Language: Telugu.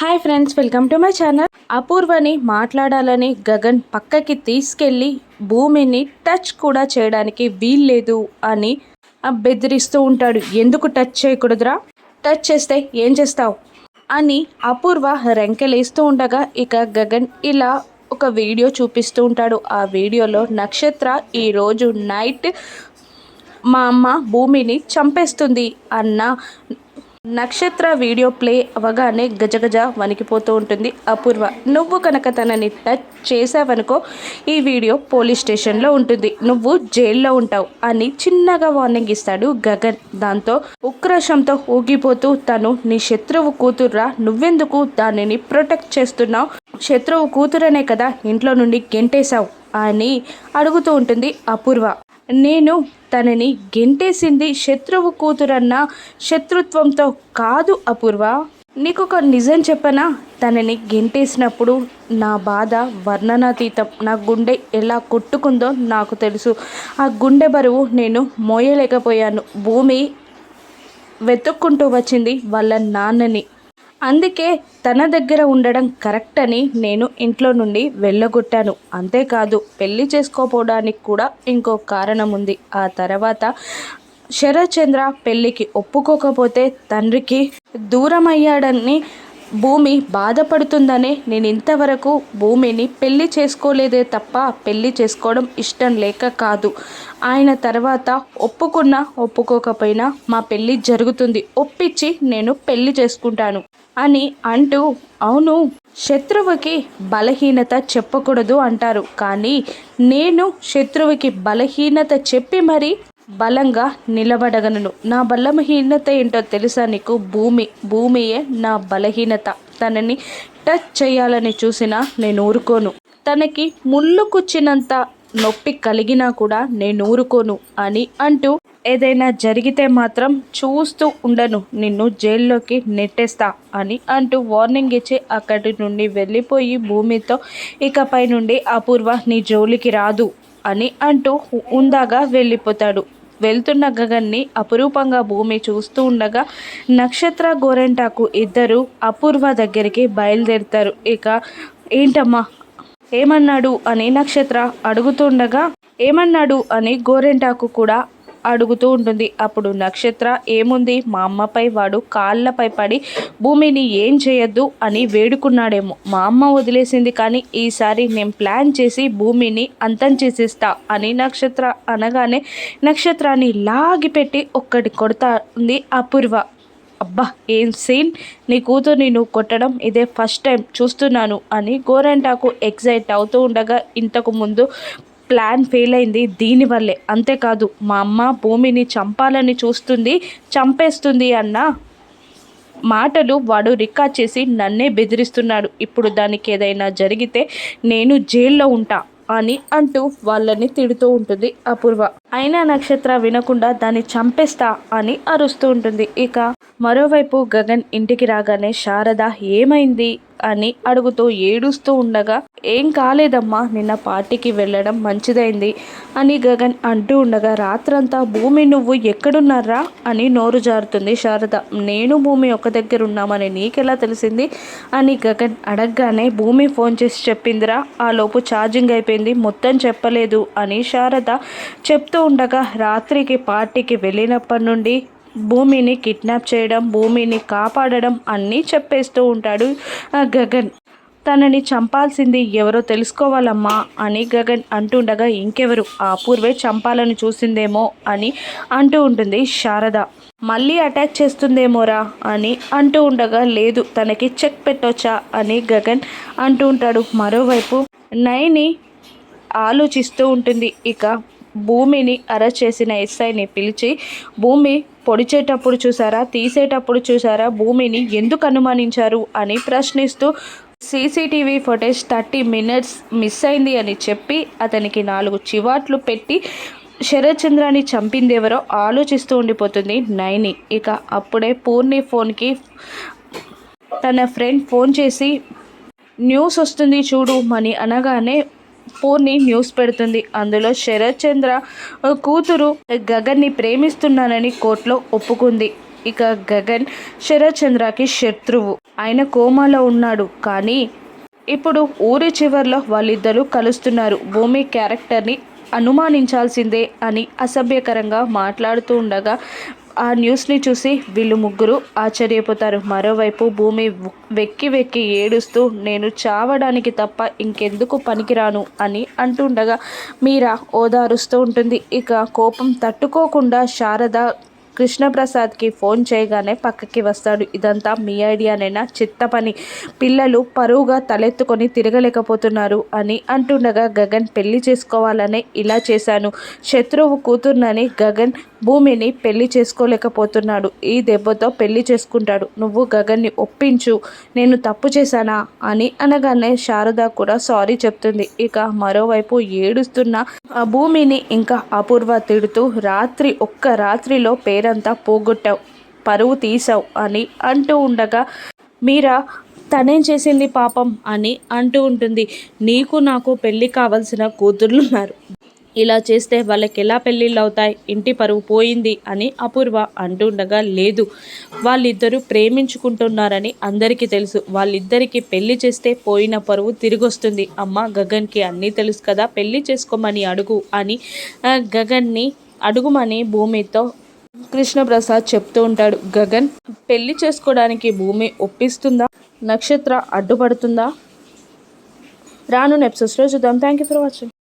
Hi friends welcome to my channel అపూర్వని మాట్లాడాలని గగన్ పక్కకి తీసుకెళ్ళి భూమిని టచ్ కూడా చేయడానికి వీల్లేదు అని బెదిరిస్తూ ఉంటాడు. ఎందుకు టచ్ చేయకూడదురా? టచ్ చేస్తే ఏం చేస్తావు? అని అపూర్వ రెంకెలేస్తూ ఉండగా ఇక గగన్ ఇలా ఒక వీడియో చూపిస్తూ ఉంటాడు. ఆ వీడియోలో నక్షత్ర ఈరోజు నైట్ మా అమ్మ భూమిని చంపేస్తుంది అన్న నక్షత్ర వీడియో ప్లే అవగానే గజగజ వణికిపోతూ ఉంటుంది. అపూర్వ నువ్వు కనుక తనని టచ్ చేసావనుకో ఈ వీడియో పోలీస్ స్టేషన్లో ఉంటుంది. నువ్వు జైల్లో ఉంటావు అని చిన్నగా వార్నింగ్ ఇస్తాడు గగన్. దాంతో ఉక్రోషంతో ఊగిపోతూ తను నీ శత్రువు కూతుర్రా నువ్వెందుకు దానిని ప్రొటెక్ట్ చేస్తున్నావు? శత్రువు కూతురనే కదా ఇంట్లో నుండి గెంటేశావు? అని అడుగుతూ ఉంటుంది అపూర్వ. నేను తనని గెంటేసింది శత్రువు కూతురన్న శత్రుత్వంతో కాదు అపూర్వ. నీకు ఒక నిజం చెప్పనా? తనని గెంటేసినప్పుడు నా బాధ వర్ణనాతీతం. నా గుండె ఎలా కొట్టుకుందో నాకు తెలుసు. ఆ గుండె బరువు నేను మోయలేకపోయాను. భూమి వెతుక్కుంటూ వచ్చింది వాళ్ళ నాన్నని. అందుకే తన దగ్గర ఉండడం కరెక్ట్ అని నేను ఇంట్లో నుండి వెళ్ళగొట్టాను. అంతేకాదు పెళ్ళి చేసుకోపోవడానికి కూడా ఇంకో కారణం ఉంది. ఆ తర్వాత శరత్చంద్ర పెళ్ళికి ఒప్పుకోకపోతే తండ్రికి దూరం అయ్యాడని భూమి బాధపడుతుందనే నేను ఇంతవరకు భూమిని పెళ్ళి చేసుకోలేదే తప్ప పెళ్ళి చేసుకోవడం ఇష్టం లేక కాదు. ఆయన తర్వాత ఒప్పుకున్నా ఒప్పుకోకపోయినా మా పెళ్ళి జరుగుతుంది. ఒప్పించి నేను పెళ్ళి చేసుకుంటాను. అని అంటూ అవును శత్రువుకి బలహీనత చెప్పకూడదు అంటారు. కానీ నేను శత్రువుకి బలహీనత చెప్పి మరీ బలంగా నిలబడగలను. నా బలహీనత ఏంటో తెలుసా నీకు? భూమి. భూమియే నా బలహీనత. తనని టచ్ చేయాలని చూసినా నేను ఊరుకోను. తనకి ముళ్ళు కుచ్చినంత నొప్పి కలిగినా కూడా నేను ఊరుకోను అని అంటూ ఏదైనా జరిగితే మాత్రం చూస్తూ ఉండను. నిన్ను జైల్లోకి నెట్టేస్తా అని అంటూ వార్నింగ్ ఇచ్చి అక్కడి నుండి వెళ్ళిపోయి భూమితో ఇకపై నుండి అపూర్వ నీ జోలికి రాదు అని అంటూ ఉందాగా వెళ్ళిపోతాడు. వెళ్తున్న గగన్ని అపురూపంగా భూమి చూస్తూ ఉండగా నక్షత్ర గోరెంటాకు ఇద్దరు అపూర్వ దగ్గరికి బయలుదేరుతారు. ఇక ఏంటమ్మా? ఏమన్నాడు అని నక్షత్ర అడుగుతుండగా ఏమన్నాడు అని గోరెంటాకు కూడా అడుగుతూ ఉంటుంది. అప్పుడు నక్షత్ర ఏముంది? మా అమ్మపై వాడు కాళ్ళపై పడి భూమిని ఏం చేయొద్దు? అని వేడుకున్నాడేమో. మా అమ్మ వదిలేసింది కానీ ఈసారి నేను ప్లాన్ చేసి భూమిని అంతం చేసేస్తా అని నక్షత్ర అనగానే నక్షత్రాన్ని లాగిపెట్టి ఒక్కటి కొడతాంది అపూర్వ. అబ్బా ఏం సీన్ నీ కూతుర్ని నువ్వు కొట్టడం ఇదే ఫస్ట్ టైం చూస్తున్నాను అని గోరంటాకు ఎగ్జైట్ అవుతూ ఉండగా ఇంతకు ముందు ప్లాన్ ఫెయిల్ అయింది దీనివల్లే అంతేకాదు మా అమ్మ భూమిని చంపాలని చూస్తుంది చంపేస్తుంది అన్న మాటలు వాడు రికార్డ్ చేసి నన్నే బెదిరిస్తున్నాడు. ఇప్పుడు దానికి ఏదైనా జరిగితే నేను జైల్లో ఉంటా అని అంటూ వాళ్ళని తిడుతూ ఉంటుంది అపూర్వ. అయినా నక్షత్ర వినకుండా దాన్ని చంపేస్తా అని అరుస్తూ ఉంటుంది. ఇక మరోవైపు గగన్ ఇంటికి రాగానే శారద ఏమైంది? అని అడుగుతూ ఏడుస్తూ ఉండగా ఏం కాలేదమ్మా నిన్న పార్టీకి వెళ్ళడం మంచిదైంది అని గగన్ అంటూ ఉండగా రాత్రంతా భూమి నువ్వు ఎక్కడున్నారా? అని నోరు జారుతుంది శారద. నేను భూమి ఒక దగ్గర ఉన్నామని నీకెలా తెలిసింది? అని గగన్ అడగగానే భూమి ఫోన్ చేసి చెప్పిందిరా ఆ లోపు ఛార్జింగ్ అయిపోయింది మొత్తం చెప్పలేదు అని శారద చెప్తూ ఉండగా రాత్రికి పార్టీకి వెళ్ళినప్పటి నుండి భూమిని కిడ్నాప్ చేయడం భూమిని కాపాడడం అన్నీ చెప్పేస్తూ ఉంటాడు గగన్. తనని చంపాల్సింది ఎవరో తెలుసుకోవాలమ్మా అని గగన్ అంటుండగా ఇంకెవరు? ఆ పూర్వే చంపాలని చూసిందేమో అని అంటూ ఉంటుంది శారద. మళ్ళీ అటాక్ చేస్తుందేమోరా అని అంటూ ఉండగా లేదు తనకి చెక్ పెట్టొచ్చా అని గగన్ అంటూ ఉంటాడు. మరోవైపు నైని ఆలోచిస్తూ ఉంటుంది. ఇక భూమిని అరెస్ట్ చేసిన ఎస్ఐని పిలిచి భూమి పొడిచేటప్పుడు చూసారా తీసేటప్పుడు చూసారా భూమిని ఎందుకు అనుమానించారు అని ప్రశ్నిస్తూ CCTV footage thirty minutes miss అయింది అని చెప్పి అతనికి నాలుగు చివాట్లు పెట్టి శరత్చంద్రాన్ని చంపిందెవరో ఆలోచిస్తూ ఉండిపోతుంది నైని. ఇక అప్పుడే పూర్ణి ఫోన్కి తన ఫ్రెండ్ ఫోన్ చేసి న్యూస్ వస్తుంది చూడు అని అనగానే పూర్ణి న్యూస్ పెడుతుంది. అందులో శరత్ చంద్ర కూతురు గగన్ని ప్రేమిస్తున్నానని కోర్టులో ఒప్పుకుంది. ఇక గగన్ శరత్ చంద్రకి శత్రువు. ఆయన కోమాలో ఉన్నాడు. కానీ ఇప్పుడు ఊరి చివర్లో వాళ్ళిద్దరూ కలుస్తున్నారు. భూమి క్యారెక్టర్ని అనుమానించాల్సిందే అని అసభ్యకరంగా మాట్లాడుతూ ఉండగా ఆ న్యూస్ని చూసి వీళ్ళు ముగ్గురు ఆశ్చర్యపోతారు. మరోవైపు భూమి వెక్కి వెక్కి ఏడుస్తూ నేను చావడానికి తప్ప ఇంకెందుకు పనికిరాను అని అంటుండగా మీరా ఓదారుస్తూ ఉంటుంది. ఇక కోపం తట్టుకోకుండా శారద కృష్ణప్రసాద్కి ఫోన్ చేయగానే పక్కకి వస్తాడు. ఇదంతా మీ ఐడియానైనా? చిత్త పని. పిల్లలు పరువుగా తలెత్తుకొని తిరగలేకపోతున్నారు అని అంటుండగా గగన్ పెళ్ళి చేసుకోవాలనే ఇలా చేశాను. శత్రువు కూతుర్నని గగన్ భూమిని పెళ్ళి చేసుకోలేకపోతున్నాడు. ఈ దెబ్బతో పెళ్ళి చేసుకుంటాడు. నువ్వు గగన్ని ఒప్పించు. నేను తప్పు చేశానా? అని అనగానే శారద కూడా సారీ చెప్తుంది. ఇక మరోవైపు ఏడుస్తున్న ఆ భూమిని ఇంకా అపూర్వ తిడుతూ రాత్రి ఒక్క రాత్రిలో పేరంతా పోగొట్టావు. పరువు తీసావు అని అంటూ ఉండగా మీరా తనేం చేసింది పాపం? అని అంటూ ఉంటుంది. నీకు నాకు పెళ్ళి కావలసిన కూతుర్లున్నారు ఇలా చేస్తే వాళ్ళకి ఎలా పెళ్ళిళ్ళు అవుతాయి ఇంటి పరువు పోయింది అని అపూర్వ అంటుండగా లేదు. వాళ్ళిద్దరూ ప్రేమించుకుంటున్నారని అందరికీ తెలుసు. వాళ్ళిద్దరికీ పెళ్ళి చేస్తే పోయిన పరువు తిరిగొస్తుంది. అమ్మ గగన్కి అన్నీ తెలుసు కదా పెళ్ళి చేసుకోమని అడుగు అని గగన్ని అడుగుమని భూమితో కృష్ణప్రసాద్ చెప్తూ ఉంటాడు. గగన్ పెళ్ళి చేసుకోవడానికి భూమి ఒప్పిస్తుందా? నక్షత్ర అడ్డుపడుతుందా? రాను నెప్సెస్లో చూద్దాం. Thank you for watching